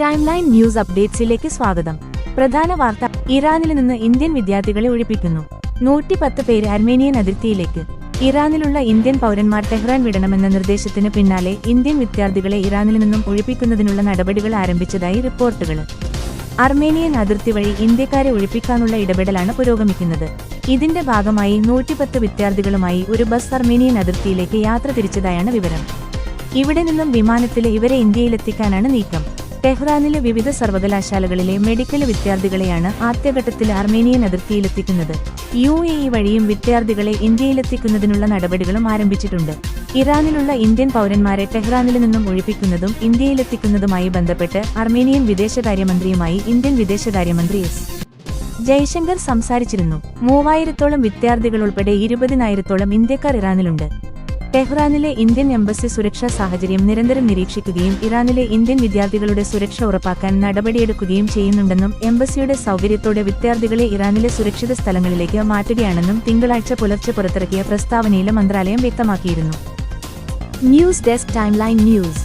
Time line news അപ്ഡേറ്റ്സിലേക്ക് സ്വാഗതം. പ്രധാന വാർത്ത ഇറാനിൽ നിന്ന് ഇന്ത്യൻ വിദ്യാർത്ഥികളെ ഒഴിപ്പിക്കുന്നു. നൂറ്റിപ്പത്ത് പേര് അർമേനിയൻ അതിർത്തിയിലേക്ക്. ഇറാനിലുള്ള ഇന്ത്യൻ പൗരന്മാർ ടെഹ്റാൻ വിടണമെന്ന നിർദ്ദേശത്തിന് പിന്നാലെ ഇന്ത്യൻ വിദ്യാർത്ഥികളെ ഇറാനിൽ നിന്നും ഒഴിപ്പിക്കുന്നതിനുള്ള നടപടികൾ ആരംഭിച്ചതായി റിപ്പോർട്ടുകൾ. അർമേനിയൻ അതിർത്തി വഴി ഇന്ത്യക്കാരെ ഒഴിപ്പിക്കാനുള്ള ഇടപെടലാണ് പുരോഗമിക്കുന്നത്. ഇതിന്റെ ഭാഗമായി നൂറ്റിപ്പത്ത് വിദ്യാർത്ഥികളുമായി ഒരു ബസ് അർമേനിയൻ അതിർത്തിയിലേക്ക് യാത്ര തിരിച്ചതായാണ് വിവരം. ഇവിടെ നിന്നും വിമാനത്തിലെ ഇവരെ ഇന്ത്യയിലെത്തിക്കാനാണ് നീക്കം. ടെഹ്റാനിലെ വിവിധ സർവകലാശാലകളിലെ മെഡിക്കൽ വിദ്യാർത്ഥികളെയാണ് ആദ്യഘട്ടത്തിൽ അർമേനിയൻ അതിർത്തിയിലെത്തിക്കുന്നത്. യു എ ഇ വഴിയും വിദ്യാർത്ഥികളെ ഇന്ത്യയിലെത്തിക്കുന്നതിനുള്ള നടപടികളും ആരംഭിച്ചിട്ടുണ്ട്. ഇറാനിലുള്ള ഇന്ത്യൻ പൗരന്മാരെ ടെഹ്റാനിൽ നിന്നും ഒഴിപ്പിക്കുന്നതും ഇന്ത്യയിലെത്തിക്കുന്നതുമായി ബന്ധപ്പെട്ട് അർമേനിയൻ വിദേശകാര്യമന്ത്രിയുമായി ഇന്ത്യൻ വിദേശകാര്യമന്ത്രി എസ്. ജയശങ്കർ സംസാരിച്ചിരുന്നു. മൂവായിരത്തോളം വിദ്യാർത്ഥികൾ ഉൾപ്പെടെ ഇരുപതിനായിരത്തോളം ഇന്ത്യക്കാർ ഇറാനിലുണ്ട്. ടെഹ്റാനിലെ ഇന്ത്യൻ എംബസി സുരക്ഷാ സാഹചര്യം നിരന്തരം നിരീക്ഷിക്കുകയും ഇറാനിലെ ഇന്ത്യൻ വിദ്യാർത്ഥികളുടെ സുരക്ഷ ഉറപ്പാക്കാൻ നടപടിയെടുക്കുകയും ചെയ്യുന്നുണ്ടെന്നും എംബസിയുടെ സൗകര്യത്തോടെ വിദ്യാർത്ഥികളെ ഇറാനിലെ സുരക്ഷിത സ്ഥലങ്ങളിലേക്ക് മാറ്റുകയാണെന്നും തിങ്കളാഴ്ച പുലർച്ചെ പുറത്തിറക്കിയ പ്രസ്താവനയിലെ മന്ത്രാലയം വ്യക്തമാക്കിയിരുന്നു. News desk timeline news.